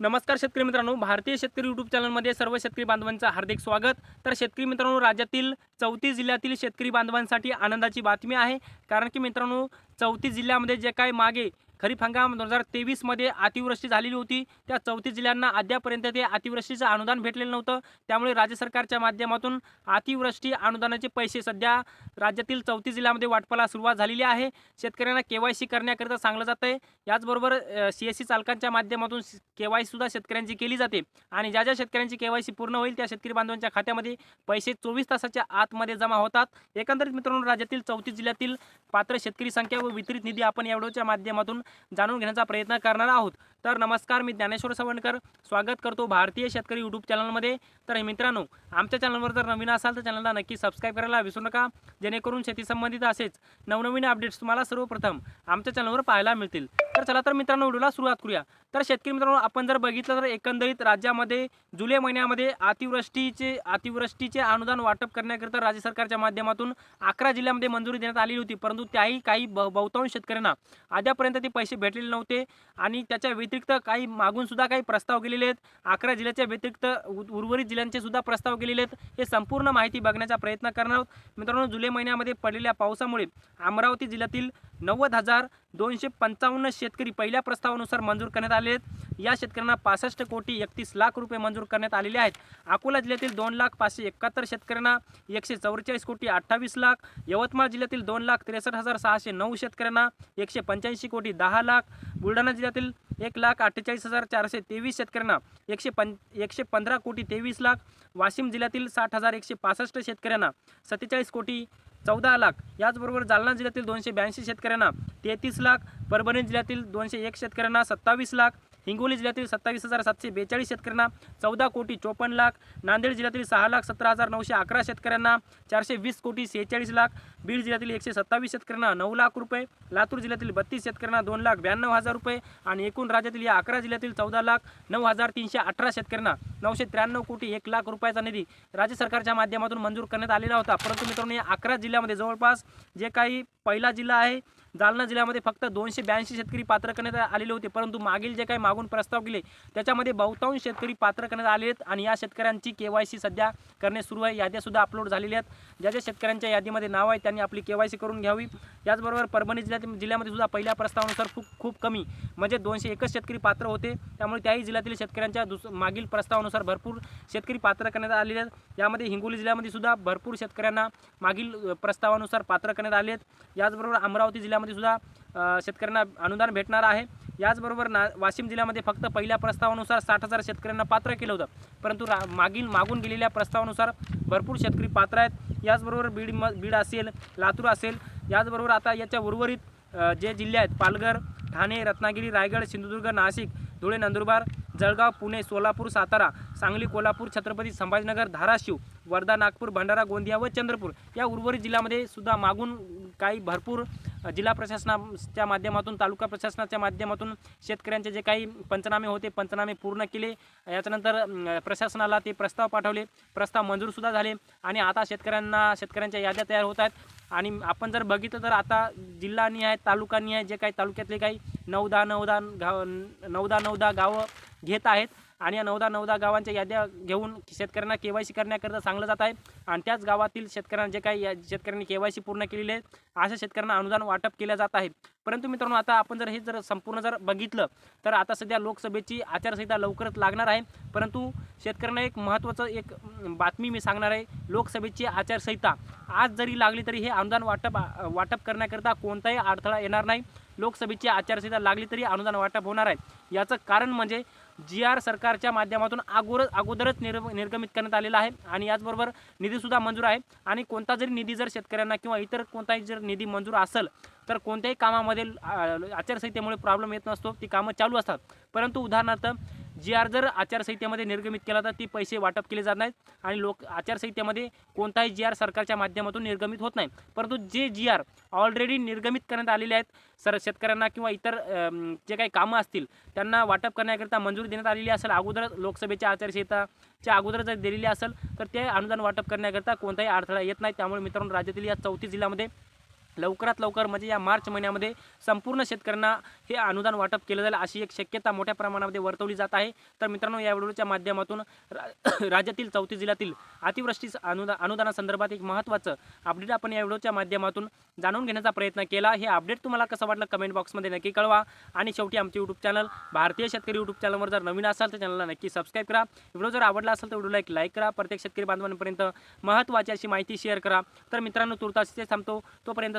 नमस्कार शेतकरी मित्रांनो भारतीय शेतकरी यूट्यूब चॅनलमध्ये सर्व शेतकरी बांधवांचं हार्दिक स्वागत. तर शेतकरी मित्रांनो राज्यातील चौतीस जिल्ह्यातील शेतकरी बांधवांसाठी आनंदाची बातमी आहे. कारण की मित्रांनो चौतीस जिल्ह्यामध्ये जे काय मागे खरीप हंगाम दोन हजार तेवीसमध्ये अतिवृष्टी झालेली होती त्या चौतीस जिल्ह्यांना अद्यापर्यंत ते अतिवृष्टीचं अनुदान भेटलेलं नव्हतं. त्यामुळे राज्य सरकारच्या माध्यमातून अतिवृष्टी अनुदानाचे पैसे सध्या राज्यातील चौतीस जिल्ह्यामध्ये वाटपाला सुरुवात झालेली आहे. शेतकऱ्यांना के वाय सी करण्याकरिता सांगलं जातं आहे याचबरोबर सी एस सी चालकांच्या माध्यमातून के वाय सुद्धा शेतकऱ्यांची केली जाते. आणि ज्या ज्या शेतकऱ्यांची के वाय सी पूर्ण होईल त्या शेतकरी बांधवांच्या खात्यामध्ये पैसे चोवीस तासाच्या आतमध्ये जमा होतात. एकंदरीत मित्रांनो राज्यातील चौतीस जिल्ह्यातील पात्र शेतकरी संख्या व वितरित निधी आपण या व्हिडिओच्या माध्यमातून जाणून घेण्याचा प्रयत्न करणार आहोत. तर नमस्कार मी ज्ञानेश्वर सवणकर स्वागत करतो भारतीय शेतकरी यूट्यूब चॅनलमध्ये. तर मित्रांनो आमच्या चॅनलवर जर नवीन असाल तर चॅनलला नक्की सबस्क्राईब करायला विसरू नका. जेणेकरून शेतीसंबंधित असेच नवनवीन अपडेट्स तुम्हाला सर्वप्रथम आमच्या चॅनलवर पाहायला मिळतील. तर चला तर मित्रांनो व्हिडिओला सुरुवात करूया. तर शेतकरी मित्रांनो आपण जर बघितलं तर एकंदरीत राज्यामध्ये जुलै महिन्यामध्ये अतिवृष्टीचे अतिवृष्टीचे अनुदान वाटप करण्याकरिता राज्य सरकारच्या माध्यमातून अकरा जिल्ह्यामध्ये मंजुरी देण्यात आली होती. परंतु त्याही काही ब बहुतांश शेतकऱ्यांना आद्यापर्यंत ते पैसे भेटलेले नव्हते आणि त्याच्या व्यतिरिक्त काही मागूनसुद्धा काही प्रस्ताव गेलेले आहेत. अकरा जिल्ह्याच्या व्यतिरिक्त उ- उर्वरित जिल्ह्यांचे सुद्धा प्रस्ताव गेलेले आहेत. हे संपूर्ण माहिती बघण्याचा प्रयत्न करणार आहोत. मित्रांनो जुलै महिन्यामध्ये पडलेल्या पावसामुळे अमरावती जिल्ह्यातील नव्वद हजार दोनशे पंचावन्न शेतकरी पहिल्या प्रस्तावानुसार मंजूर करण्यात आले आहेत. या शेतकऱ्यांना पासष्ट कोटी एकतीस लाख रुपये मंजूर करण्यात आलेले आहेत. अकोला जिल्ह्यातील दोन लाख पाचशे एकाहत्तर शेतकऱ्यांना एकशे चौवेचाळीस कोटी अठ्ठावीस लाख. यवतमाळ जिल्ह्यातील दोन लाख त्रेसष्ट हजार सहाशे नऊ शेतकऱ्यांना एकशे पंच्याऐंशी कोटी दहा लाख बुलढाणा जिल्ह्यातील एक लाख अठ्ठेचाळीस हजार चारशे तेवीस शेतकऱ्यांना एकशे पं एकशे पंधरा कोटी तेवीस लाख वाशिम जिल्ह्यातील साठ हजार एकशे पासष्ट शेतकऱ्यांना सत्तेचाळीस कोटी चौदा लाख याचबरोबर जालना जिल्ह्यातील दोनशे ब्याऐंशी शेतकऱ्यांना तेहतीस लाख परभणी जिल्ह्यातील दोनशे एक शेतकऱ्यांना सत्तावीस लाख हिंगोली जिल्ह्यातील सत्तावीस हजार सातशे बेचाळीस शेतकऱ्यांना चौदा कोटी चोपन्न लाख नांदेड जिल्ह्यातील सहा लाख सतरा हजार नऊशे अकरा शेतकऱ्यांना चारशे वीस कोटी सेहेचाळीस लाख बीड जिल्ह्यातील एकशे सत्तावीस शेतकऱ्यांना नऊ लाख रुपये लातूर जिल्ह्यातील बत्तीस शेतकऱ्यांना दोन लाख ब्याण्णव हजार रुपये आणि एकूण राज्यातील या अकरा जिल्ह्यातील चौदा लाख नऊ हजार तीनशे अठरा शेतकऱ्यांना नऊशे त्र्याण्णव कोटी एक लाख रुपयाचा निधी राज्य सरकारच्या माध्यमातून मंजूर करण्यात आलेला होता. परंतु मित्रांनो या अकरा जिल्ह्यामध्ये जवळपास जे काही पहिला जिल्हा आहे जालना जिल्ह्यामध्ये फक्त दोनशे ब्याऐंशी शेतकरी पात्र करण्यात आलेले होते परंतु मागील जे काही मागून प्रस्ताव केले त्याच्यामध्ये बहुतांश शेतकरी पात्र करण्यात आले आहेत आणि या शेतकऱ्यांची के वाय सी सध्या करणे सुरू आहे. याद्यासुद्धा अपलोड झालेल्या आहेत. ज्या ज्या शेतकऱ्यांच्या यादीमध्ये नाव आहे त्यांनी आपली के वाय सी करून घ्यावी. याचबरोबर परभणी जिल्ह्यात जिल्ह्यामध्ये सुद्धा पहिल्या प्रस्तावानुसार खूप खूप कमी म्हणजे दोनशे एकच शेतकरी पात्र होते. त्यामुळे त्याही जिल्ह्यातील शेतकऱ्यांच्या दुस मागील प्रस्तावानुसार भरपूर शेतकरी पात्र करण्यात आलेले आहेत. यामध्ये हिंगोली जिल्ह्यामध्ये सुद्धा भरपूर शेतकऱ्यांना मागील प्रस्तावानुसार पात्र करण्यात आले आहेत. याचबरोबर अमरावती जिल्ह्यामध्ये सुद्धा शेतकऱ्यांना अनुदान भेटणार आहे. याचबरोबर ना वाशिम जिल्ह्यामध्ये फक्त पहिल्या प्रस्तावानुसार साठ हजार शेतकऱ्यांना पात्र केलं होतं. परंतु रा मागील मागून गेलेल्या प्रस्तावानुसार भरपूर शेतकरी पात्र आहेत. याचबरोबर बीड म बीड असेल लातूर असेल याचबरोबर आता याच्या उर्वरित जे जिल्हे आहेत पालघर ठाणे रत्नागिरी रायगड सिंधुदुर्ग नाशिक धुळे नंदुरबार जळगाव पुणे सोलापूर सातारा सांगली कोल्हापूर छत्रपती संभाजीनगर धाराशिव वर्धा नागपूर भंडारा गोंदिया व चंद्रपूर या उर्वरित जिल्ह्यामध्ये सुद्धा मागून काही भरपूर जिल्हा प्रशासनाच्या माध्यमातून तालुका प्रशासनाच्या माध्यमातून शेतकऱ्यांचे जे काही पंचनामे होते पंचनामे पूर्ण केले. याच्यानंतर प्रशासनाला ते प्रस्ताव पाठवले. प्रस्ताव मंजूरसुद्धा झाले आणि आता शेतकऱ्यांना शेतकऱ्यांच्या याद्या तयार होत आहेत. आणि आपण जर बघितलं तर आता जिल्हानिहाय तालुकानिहाय जे काही तालुक्यातले काही नऊ दहा नऊ दहा गाव नऊ दहा नऊ दहा गावं घेत आहेत आणि या नऊदा नऊदा गावांच्या याद्या घेऊन शेतकऱ्यांना के वाय सी करण्याकरिता सांगलं जात आहे. आणि त्याच गावातील शेतकऱ्यांना जे काही या शेतकऱ्यांनी के वाय सी पूर्ण केलेली आहे अशा शेतकऱ्यांना अनुदान वाटप केलं जात आहे. परंतु मित्रांनो आता आपण जर हे जर संपूर्ण जर बघितलं तर आता सध्या लोकसभेची आचारसंहिता लवकरच लागणार आहे. परंतु शेतकऱ्यांना एक महत्त्वाचं एक बातमी मी सांगणार आहे. लोकसभेची आचारसंहिता आज जरी लागली तरी हे अनुदान वाटप वाटप करण्याकरिता कोणताही अडथळा येणार नाही. लोकसभेची आचारसंहिता लागली तरी अनुदान वाटप होणार आहे. याचं कारण म्हणजे जी आर सरकारच्या माध्यमातून अगोदर अगोदरच निर निर्गमित करण्यात आलेला आहे आणि याचबरोबर निधीसुद्धा मंजूर आहे. आणि कोणता जरी निधी जर शेतकऱ्यांना किंवा इतर कोणताही जर निधी मंजूर असेल तर कोणत्याही कामामध्ये आचारसंहितेमुळे प्रॉब्लेम येत नसतो. ती कामं चालू असतात. परंतु उदाहरणार्थ जी आर जर आचारसंहितेमध्ये निर्गमित केला तर ती पैसे वाटप केले जात नाहीत आणि लोक आचारसंहितेमध्ये कोणताही जी आर सरकारच्या माध्यमातून निर्गमित होत नाही. परंतु जे जी आर ऑलरेडी निर्गमित करण्यात आलेले आहेत सर शेतकऱ्यांना किंवा इतर जे काही कामं असतील त्यांना वाटप करण्याकरिता मंजुरी देण्यात आलेली असेल अगोदर लोकसभेच्या आचारसंहिताच्या अगोदर जर दिलेली असेल तर ते अनुदान वाटप करण्याकरिता कोणताही अडथळा येत नाही. त्यामुळे मित्रांनो राज्यातील या चौथी जिल्ह्यामध्ये लवकरात लवकर म्हणजे या मार्च महिन्यामध्ये संपूर्ण शेतकऱ्यांना हे अनुदान वाटप केलं जाईल अशी एक शक्यता मोठ्या प्रमाणामध्ये वर्तवली जात आहे. तर मित्रांनो या व्हिडिओच्या माध्यमातून रा- राज्यातील चौथी जिल्ह्यातील अतिवृष्टी अनुदा अनुदानासंदर्भात एक महत्त्वाचं अपडेट आपण या व्हिडिओच्या माध्यमातून जाणून घेण्याचा प्रयत्न केला. हे अपडेट तुम्हाला कसं वाटलं कमेंट बॉक्समध्ये नक्की कळवा. आणि शेवटी आमचे यूट्यूब चॅनल भारतीय शेतकरी यूट्यूब चॅनलवर जर नवीन असाल तर चॅनलला नक्की सबस्क्राईब करा. व्हिडिओ जर आवडला असेल तर व्हिडिओला एक लाईक करा. प्रत्येक शेतकरी बांधवांपर्यंत महत्त्वाची अशी माहिती शेअर करा. तर मित्रांनो तुर्तास ते थांबतो. तोपर्यंत